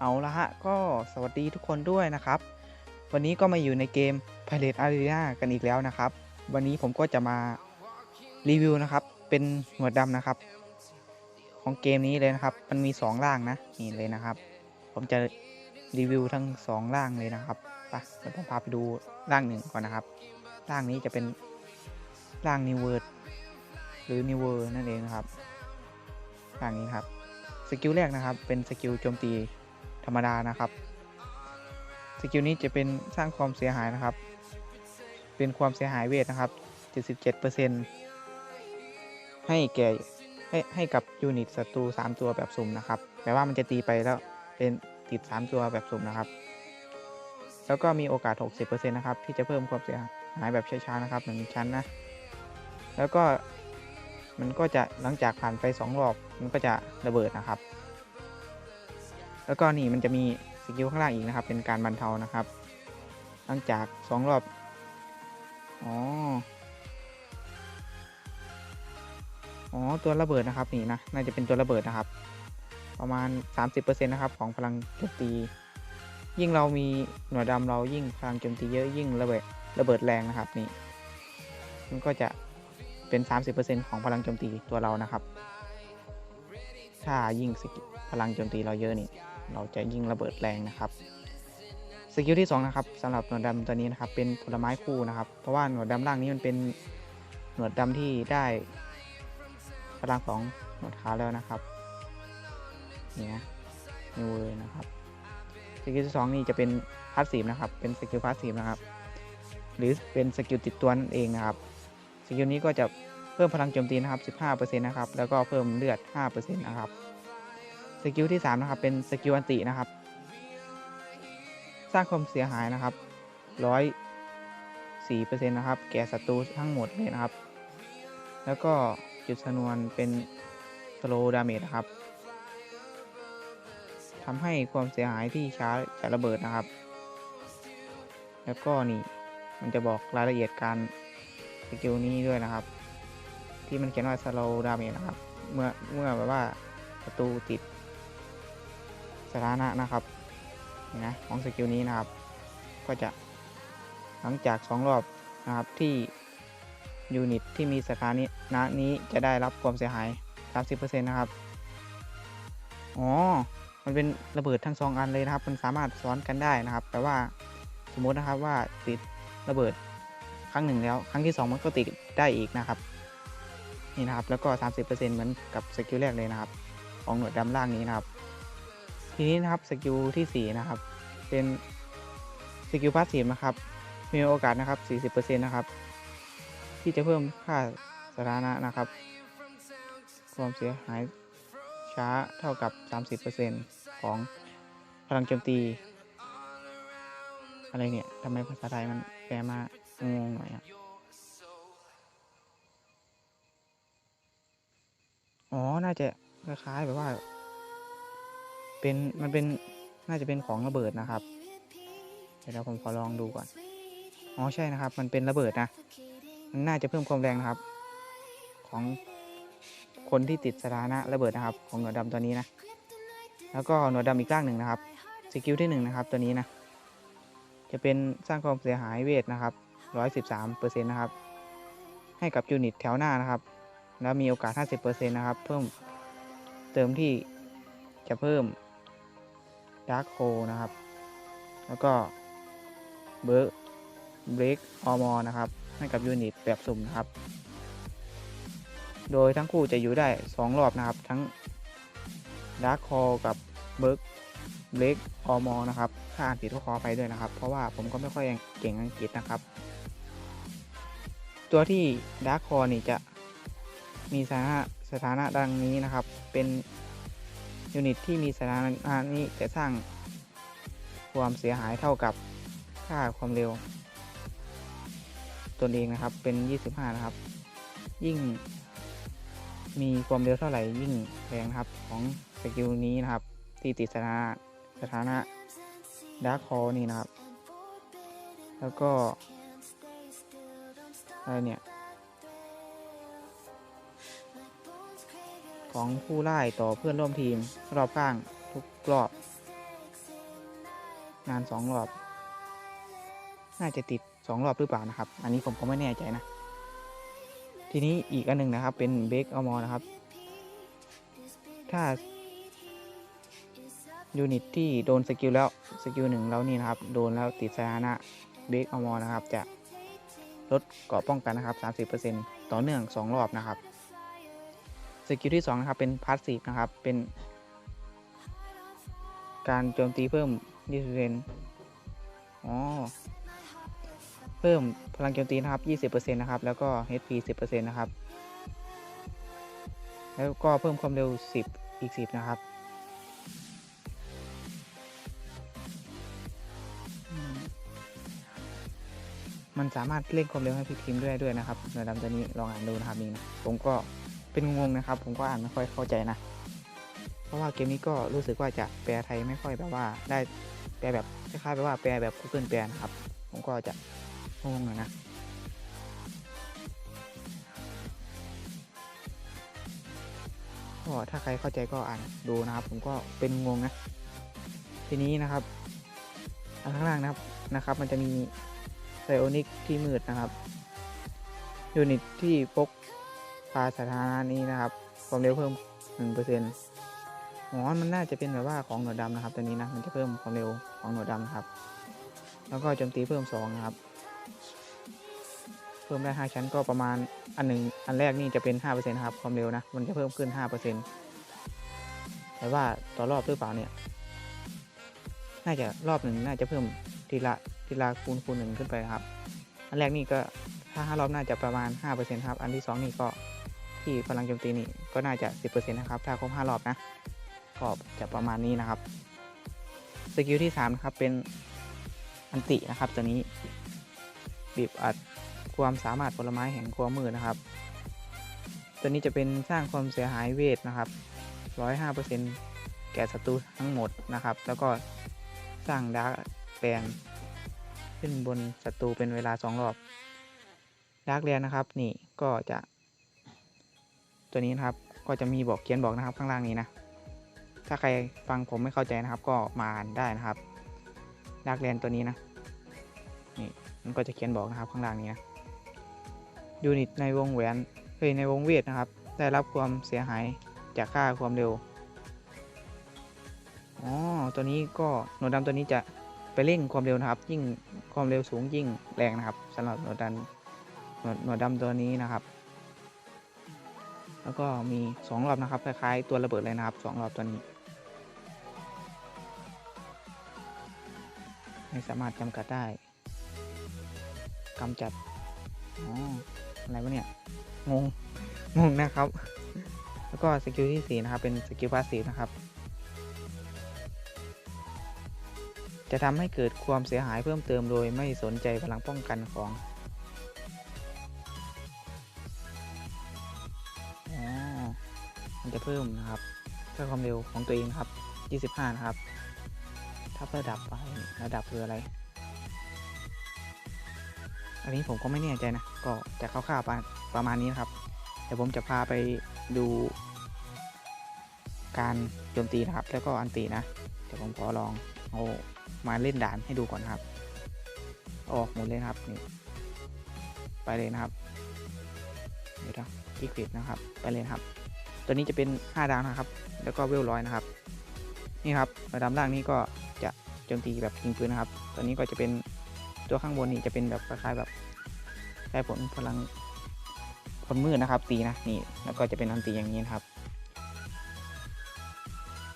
เอาละฮะ ก็สวัสดีทุกคนด้วยนะครับ วันนี้ก็มาอยู่ในเกม Pirate Arena กันอีกแล้วนะครับ วันนี้ผมก็จะมารีวิวนะครับ เป็นหัวดำนะครับ ของเกมนี้เลยนะครับ มันมี2ร่างนะ นี่เลยนะครับ ผมจะรีวิวทั้ง2ร่างเลยนะครับไปเราต้องพาไปดูร่างหนึ่งก่อนนะครับร่างนี้จะเป็นร่าง New World หรือ New World นั่นเองนะครับร่างนี้ครับ สกิลแรกนะครับ เป็นสกิลโจมตี ธรรมดานะครับ สกิลนี้จะเป็นสร้างความเสียหายนะครับ เป็นความเสียหายเวทนะครับ 77%ให้แก่ให้ให้กับยูนิตศัตรู 3 ตัวแบบสุ่มนะครับแต่ว่ามันจะตีไปแล้วเป็นติด 3 ตัวแบบสุ่มนะครับ แล้วก็มีโอกาส 60%นะครับ ที่จะเพิ่มความเสียหายแบบช้าๆนะครับหนึ่งชั้นนะ แล้วก็มันก็จะหลังจากผ่านไป 2 รอบ มันก็จะระเบิดนะครับ แล้วก็นี่มันจะมีสกิลข้างล่างอีกนะครับ เป็นการบรรเทานะครับ หลังจาก2รอบ อ๋อ อ๋อ ตัวระเบิดนะครับนี่นะ น่าจะเป็นตัวระเบิดนะครับ ประมาณ 30%นะครับของพลังโจมตี ยิ่งเรามีหน่วยดำเรายิ่งพลังโจมตีเยอะยิ่งระเบิดระเบิดแรงนะครับนี่ มันก็จะเป็น 30%ของพลังโจมตีตัวเรานะครับ ถ้ายิ่งสกิลพลังโจมตีเราเยอะนี่ เราจะยิงระเบิดแรงนะครับสกิลที่2นะครับสำหรับหนวดดำตัวนี้นะครับเป็นผลไม้คู่นะครับเพราะว่าหนวดดำล่างนี้มันเป็นหนวดดำที่ได้พลังของหนวดขาวแล้วนะครับเนี่นะนิวเลยนะครับสกิลที่สองนี่จะเป็นพาสซีฟนะครับเป็นสกิลพาสซีฟนะครับหรือเป็นสกิลติดตัวนั่นเองนะครับสกิลนี้ก็จะเพิ่มพลังโจมตีนะครับ 15%นะครับแล้วก็เพิ่มเลือด 5%นะครับ สกิลที่ 3 นะครับ เป็นสกิลอันตินะครับ สร้างความเสียหายนะครับ104%นต์นะครับ แก่ศัตรูทั้งหมดเลยนะครับ แล้วก็จุดชนวนเป็น slow damage นะครับทำให้ความเสียหายที่ช้าจะระเบิดนะครับ แล้วก็นี่มันจะบอกรายละเอียดการสกิลนี้ด้วยนะครับ ที่มันเขียนว่า slow damage นะครับ เมื่อเมื่อแบบว่าศัตรูติด ถานะนะครับนี่นะของสกิลนี้นะครับ ก็จะหลังจาก 2 รอบนะครับที่ยูนิตที่มีสถานะนี้จะได้รับความเสียหาย 30%นะครับ อ๋อ มันเป็นระเบิดทั้งสองอันเลยนะครับ มันสามารถซ้อนกันได้นะครับ แต่ว่าสมมตินะครับว่าติดระเบิดครั้งหนึ่งแล้ว ครั้งที่ 2 มันก็ติดได้อีกนะครับ นี่นะครับ แล้วก็ 30%เหมือนกับสกิลแรกเลยนะครับ ของหน่วยดำล่างนี้นะครับ ทีนี้นะครับสกิลที่4นะครับ เป็นสกิลพาสซีฟนะครับ มีโอกาสนะครับ 40%นะครับ ที่จะเพิ่มค่าสถานะนะครับ ความเสียหายช้าเท่ากับ 30%ของพลังโจมตี อะไรเนี่ยทำไมภาษาไทยมันแปลมางงหน่อยอะอ๋อ น่าจะคล้ายๆแบบว่า เป็นมันเป็นน่าจะเป็นของระเบิดนะครับ เดี๋ยวผมขอลองดูก่อน อ๋อใช่นะครับ มันเป็นระเบิดนะ มันน่าจะเพิ่มความแรงนะครับ ของคนที่ติดสถานะระเบิดนะครับ ของหนวดดำตัวนี้นะ แล้วก็หนวดดำอีกร่างหนึ่งนะครับ สกิลที่หนึ่งนะครับ ตัวนี้นะ จะเป็นสร้างความเสียหายเวทนะครับ113%นะครับ ให้กับยูนิตแถวหน้านะครับ แล้วมีโอกาส 50%นะครับ เพิ่มเติมที่จะเพิ่ม ดาร์คโ e นะครับ แล้วก็เบิร์กเบรกออมอนะครับ ให้กับยูนิตแบบสุ่มนะครับ โดยทั้งคู่จะอยู่ได้ 2 รอบนะครับ ทั้งดาร์คโ e กับเบิร์กเบรกออมอนะครับ ถ้าอ่านผิดก็ขอไปด้วยนะครับ เพราะว่าผมก็ไม่ค่อยเก่งอังกฤษนะครับ ตัวที่ดาร์คโ e นี่จะมีสถานะสถานะดังนี้นะครับ เป็น ยูนิตที่มีสถานะนี้จะสร้างความเสียหายเท่ากับค่าความเร็วตนเองนะครับเป็น 25 นะครับ ยิ่ง มีความเร็วเท่าไหร่ยิ่งแรงครับของสกิลนี้นะครับ ที่ติดสถานะสถานะดาร์คคอนี่นะครับ แล้วก็อะไรเนี่ย ของผู้ไล่ต่อเพื่อนร่วมทีม รอบข้างทุกรอบนานสองรอบ น่าจะติดสองรอบหรือเปล่านะครับ อันนี้ผมก็ไม่แน่ใจนะ ทีนี้อีกอันหนึ่งนะครับ เป็นเบรกเอามอนะครับ ถ้ายูนิตที่โดนสกิลแล้วสกิลหนึ่งแล้วนี่นะครับ โดนแล้วติดสถานะเบรกเอามอนะครับ จะลดเกาะป้องกันนะครับ 30%ต่อเนื่อง 2 รอบนะครับ สกิลที่ 2 นะครับเป็นพาสซีฟนะครับ เป็นการโจมตีเพิ่ม20%อ๋อ เพิ่มพลังโจมตีนะครับ20%นะครับ แล้วก็ HP 10%นะครับ แล้วก็เพิ่มความเร็ว10อีก10นะครับ มันสามารถเร่งความเร็วให้พี่ทีมด้วยด้วยนะครับในดำตัวนี้ลองอ่านดูนะครับนี่นะ ผมก็ เป็นงงนะครับ ผมก็อ่านไม่ค่อยเข้าใจนะ เพราะว่าเกมนี้ก็รู้สึกว่าจะแปลไทยไม่ค่อยแบบว่า ได้แปลแบบคล้ายๆแบบว่าแปลแบบ Google แปลนะครับ ผมก็จะงงหน่อยนะก็ถ้าใครเข้าใจก็อ่านดูนะครับ ผมก็เป็นงงนะ ทีนี้นะครับอันข้างล่างนะครับนะครับ มันจะมีไซโอนิกที่มืดนะครับยูนิตที่พก พาสถานะนี้นะครับ ความเร็วเพิ่ม1%อ๋อมันน่าจะเป็นแบบว่าของหนวดดำนะครับ ตัวนี้นะ มันจะเพิ่มความเร็วของหนวดดำนะครับ แล้วก็โจมตีเพิ่ม2นะครับ เพิ่มได้ 5 ชั้นก็ประมาณอันหนึ่งอันแรกนี่จะเป็น5%นะครับ ความเร็วนะ มันจะเพิ่มขึ้น 5%แต่ว่าต่อรอบหรือเปล่าเนี่ย น่าจะรอบหนึ่งน่าจะเพิ่มทีละทีละคูณคูณหนึ่งขึ้นไปครับ อันแรกนี่ก็ถ้าห้ารอบน่าจะประมาณ5%ครับ อันที่2นี่ก็ ที่พลังโจมตีนี่ก็น่าจะ 10%นะครับ ถ้าครบ5รอบนะ ก็จะประมาณนี้นะครับ สกิลที่ 3 นะครับ เป็นอันตินะครับ ตัวนี้ บีบอัดความสามารถผลไม้แห่งความมืดนะครับ ตัวนี้จะเป็นสร้างความเสียหายเวทนะครับ 105%แก่ศัตรูทั้งหมดนะครับ แล้วก็สร้างดาร์กแปลงขึ้นบนศัตรูเป็นเวลา 2 รอบดาร์กเรียนนะครับ นี่ก็จะ ตัวนี้นะครับก็จะมีบอกเขียนบอกนะครับข้างล่างนี้นะ ถ้าใครฟังผมไม่เข้าใจนะครับ ก็มาอ่านได้นะครับดาร์กเรียนตัวนี้นะนี่มันก็จะเขียนบอกนะครับข้างล่างนี้นะยูนิตในวงแหวนเฮ้ยในวงเวทนะครับ ได้รับความเสียหายจากค่าความเร็วอ๋อตัวนี้ก็หนวดดำตัวนี้จะไปเร่งความเร็วนะครับ ยิ่งความเร็วสูงยิ่งแรงนะครับสำหรับหนวดดำหนวดหนวดดำตัวนี้นะครับ แล้วก็มีสองรอบนะครับ คล้ายๆ ตัวระเบิดเลยนะครับสองรอบตัวนี้ ไม่สามารถจำกัดได้กำจัดอ๋ออะไรวะเนี่ย งง งงนะครับ แล้วก็สกิลที่ 4 นะครับ เป็นสกิลพาสซีฟนะครับ จะทำให้เกิดความเสียหายเพิ่มเติมโดยไม่สนใจพลังป้องกันของ จะเพิ่มนะครับ เพื่อความเร็วของตัวเองครับ 25 นะครับถ้าระดับไประดับคืออะไร อันนี้ผมก็ไม่แน่ใจนะ ก็จะคร่าวๆประประมาณนี้นะครับ เดี๋ยวผมจะพาไปดู การโจมตีนะครับ แล้วก็อันตีนะ เดี๋ยวผมขอลองเอามาเล่นด่านให้ดูก่อนนครับ ออกหมดเลยครับนี่ไปเลยนะครับ เดี๋ยวนะคลิกผิดนะครับ ไปเลยครับ ตัวนี้จะเป็น 5 ดาวนะครับ แล้วก็เวลร้อยนะครับ นี่ครับระดับล่างนี้ก็จะโจมตีแบบยิงปืนนะครับ ตัวนี้ก็จะเป็นตัวข้างบนนี่จะเป็นแบบคล้ายๆแบบใช้ผลพลังผลมืดนะครับ ตีนะนี่แล้วก็จะเป็นอันตีอย่างนี้นะครับ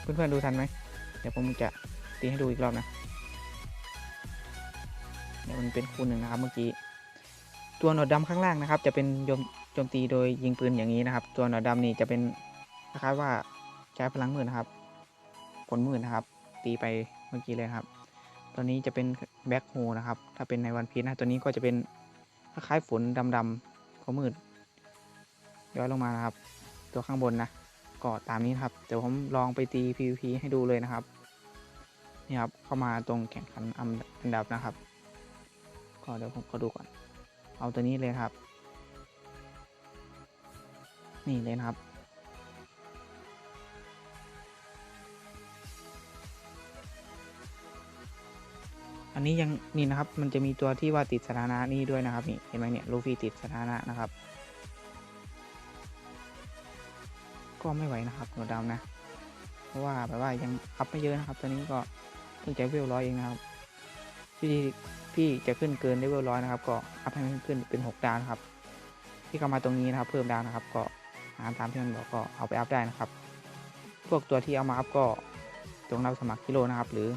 เพื่อนๆดูทันไหมเดี๋ยวผมจะตีให้ดูอีกรอบนะเดี๋ยวมันเป็นคูณหนึ่งนะครับเมื่อกี้ ตัวหนวดดำข้างล่างนะครับ จะเป็นโจม โจมตีโดยยิงปืนอย่างนี้นะครับ ตัวหนวดดำนี่จะเป็นคล้ายๆว่าใช้พลังมืดนะครับผลมืดนะครับ ตีไปเมื่อกี้เลยครับ ตัวนี้จะเป็นแบ็คโฮนะครับ ถ้าเป็นในวันพีนะตัวนี้ก็จะเป็นคล้ายๆฝนดำๆเขามืดย้อยลงมานะครับ ตัวข้างบนนะก็ตามนี้ครับเดี๋ยวผมลองไปตี PVP ให้ดูเลยนะครับนี่ครับเข้ามาตรงแข่งขันอันดับนะครับ ก็เดี๋ยวผมขอดูก่อน เอาตัวนี้เลยครับ นี่เลยนะครับ อันนี้ยังนี่นะครับ มันจะมีตัวที่ว่าติดสถานะนี่ด้วยนะครับนี่เห็นไหมเนี่ยลูฟี่ติดสถานะนะครับ ก็ไม่ไหวนะครับหนวดดำนะ เพราะว่าแบบว่ายังอัพไม่เยอะนะครับ ตอนนี้ก็เพิ่งจะเลเวลร้อยเองนะครับพี่พี่จะขึ้นเกินเลเวลร้อยนะครับ ก็อัพให้มันขึ้นเป็นหกดาวนะครับ ที่เข้ามาตรงนี้นะครับ เพิ่มดาวนะครับก็ หาตามที่มันบอกก็เอาไปอัพได้นะครับ พวกตัวที่เอามาอัพก็ตรงรับสมัครกิโลนะครับ หรือ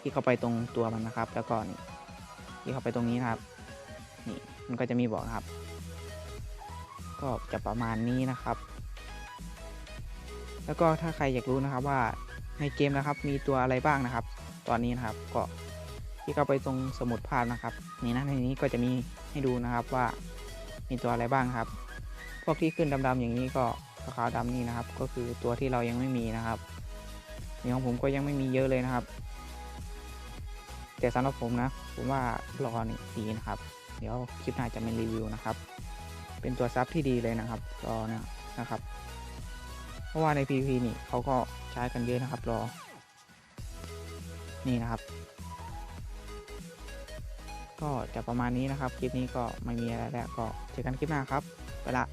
ที่เข้าไปตรงตัวมันนะครับ แล้วก็นี่ที่เข้าไปตรงนี้นะครับ นี่มันก็จะมีบอกนะครับ ก็จะประมาณนี้นะครับ แล้วก็ถ้าใครอยากรู้นะครับว่าในเกมนะครับมีตัวอะไรบ้างนะครับ ตอนนี้นะครับก็ที่เข้าไปตรงสมุดภาพนะครับ นี่นะในนี้ก็จะมีให้ดูนะครับว่ามีตัวอะไรบ้างครับ วกที่ขึ้นดำๆอย่างนี้ก็ขาวดำนี่นะครับ ก็คือตัวที่เรายังไม่มีนะครับอย่างของผมก็ยังไม่มีเยอะเลยนะครับ แต่สำหรับผมนะ ผมว่ารอนี่ดีนะครับ เดี๋ยวคลิปหน้าจะเป็นรีวิวนะครับ เป็นตัวซับที่ดีเลยนะครับรอนะนะครับ เพราะว่าใน PVP นี่เขาก็ใช้กันเยอะนะครับรอ นี่นะครับ ก็จะประมาณนี้นะครับ คลิปนี้ก็ไม่มีอะไรแล้วก็เจอกันคลิปหน้าครับ ไปละ